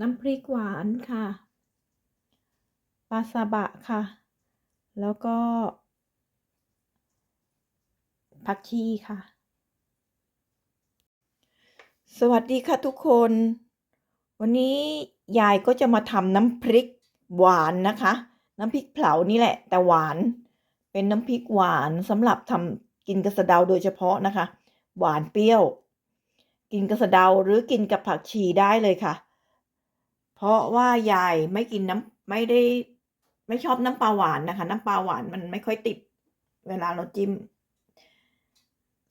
น้ำพริกหวานค่ะ ปลาซาบะค่ะ แล้วก็ ผักชีค่ะ สวัสดีค่ะทุกคน วันนี้ยายก็จะมาทำน้ำพริกหวานนะคะ น้ำพริกเผานี่แหละ แต่หวาน เป็นน้ำพริกหวานสำหรับทำกินกระสะเดาโดยเฉพาะนะคะ หวานเปรี้ยว กินกระสะเดาหรือกินกับผักชีได้เลยค่ะ เพราะว่ายายไม่กินน้ำไม่ได้ไม่ชอบน้ำปลาหวานนะคะ น้ำปลาหวานมันไม่ค่อยติด เวลาเราจิ้ม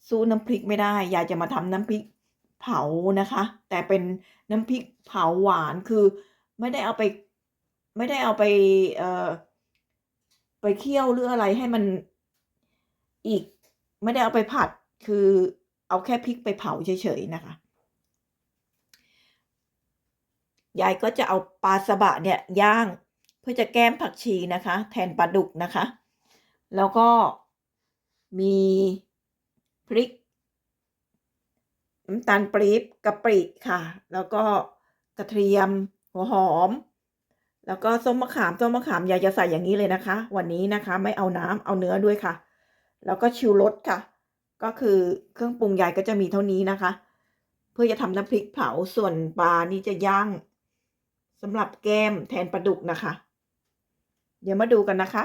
สู้น้ำพริกไม่ได้ยายจะมาทำน้ำพริกเผานะคะ แต่เป็นน้ำพริกเผาหวานคือไม่ได้เอาไป ไม่ได้เอาไปเอ่อไปเคี่ยวหรืออะไรให้มันอีก ไม่ได้เอาไปผัดคือเอาแค่พริกไปเผาเฉยๆนะคะ ยายก็จะเอาปลาสบะเนี่ยย่าง เพื่อจะแก้มผักชีนะคะ แทนปลาดุกนะคะ แล้วก็มีพริกน้ำตาลปี๊บกะปิค่ะ แล้วก็กระเทียม หัวหอม แล้วก็ส้มมะขามส้มมะขามยายจะใส่อย่างนี้เลยนะคะ วันนี้นะคะไม่เอาน้ำเอาเนื้อด้วยค่ะ แล้วก็ชิวรสค่ะ ก็คือเครื่องปรุงยายก็จะมีเท่านี้นะคะ เพื่อจะทำน้ำพริกเผาส่วนปลานี่จะย่าง สำหรับแก้มแทนปลาดุกนะคะ เดี๋ยวมาดูกันนะคะ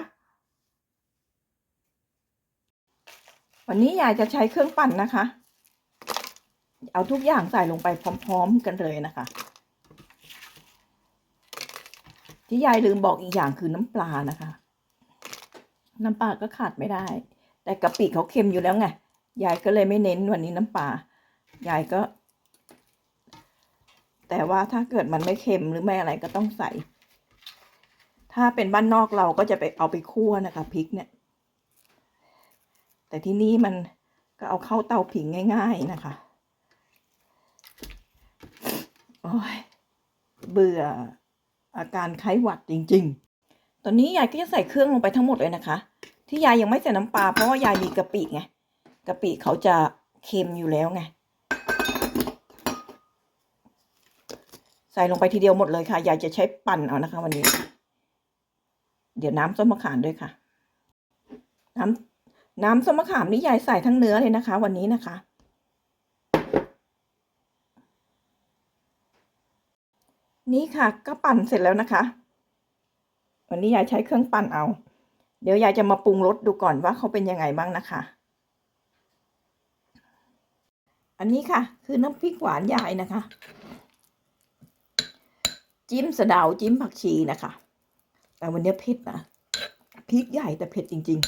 วันนี้ยายจะใช้เครื่องปั่นนะคะ เอาทุกอย่างใส่ลงไปพร้อม ๆ กันเลยนะคะ ที่ยายลืมบอกอีกอย่างคือน้ำปลานะคะ น้ำปลาก็ขาดไม่ได้ แต่กะปิเขาเค็มอยู่แล้วไงยายก็เลยไม่เน้นวันนี้น้ำปลายายก็ แต่ว่าถ้าเกิดมันไม่เค็มหรือไม่อะไรก็ต้องใส่ ถ้าเป็นบ้านนอกเราก็จะไปเอาไปคั่วนะคะพริกเนี่ย แต่ที่นี่มันก็เอาเข้าเตาผิงง่าย ๆนะคะโอ้ยเบื่ออาการไข้หวัดจริง ๆ ตอนนี้ยายก็จะใส่เครื่องลงไปทั้งหมดเลยนะคะ ที่ยายยังไม่ใส่น้ำปลาเพราะว่ายายมีกะปิไงกะปิเขาจะเค็มอยู่แล้วไง ใส่ลงไปทีเดียวหมดเลยค่ะยายจะใช้ปั่นเอานะคะ วันนี้ เดี๋ยวน้ำส้มมะขามด้วยค่ะ น้ำน้ำส้มมะขามนี่ยายใส่ทั้งเนื้อเลยนะคะ วันนี้นะคะ นี่ค่ะ ก็ปั่นเสร็จแล้วนะคะ วันนี้ยายใช้เครื่องปั่นเอา เดี๋ยวยายจะมาปรุงรสดูก่อนว่าเขาเป็นยังไงบ้างนะคะอันนี้ค่ะ คือน้ำพริกหวานยายนะคะ จิ้มสะเดาจิ้มผักชีนะคะ แต่วันนี้เผ็ดนะพริกใหญ่แต่เผ็ดจริง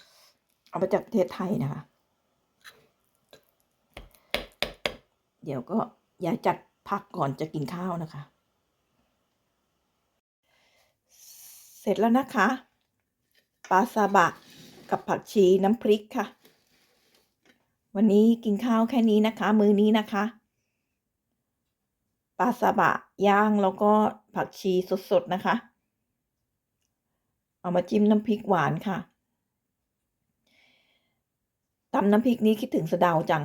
ๆ เอามาจากประเทศไทยนะคะ เดี๋ยวก็อยาจัดพักก่อนจะกินข้าวนะคะ เสร็จแล้วนะคะปลาซาบะกับผักชีน้ำพริกค่ะ วันนี้กินข้าวแค่นี้นะคะ มื้อนี้นะคะ ปลาซาบะย่างแล้วก็ผักชีสดๆนะคะ เอามาจิ้มน้ำพริกหวานค่ะตำน้ำพริกนี้คิดถึงสะเดาจัง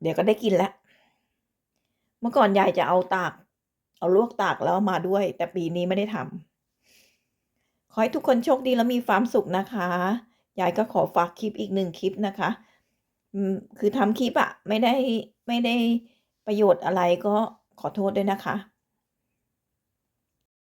เดี๋ยวก็ได้กินแล้ว เมื่อก่อนยายจะเอาตาก เอาลวกตากแล้วมาด้วย แต่ปีนี้ไม่ได้ทำขอให้ทุกคนโชคดีแล้วมีความสุขนะคะ ยายก็ขอฝากคลิปอีกหนึ่งคลิปนะคะ คือทำคลิปอะไม่ได้ไม่ได้ ประโยชน์อะไรก็ขอโทษด้วยนะคะ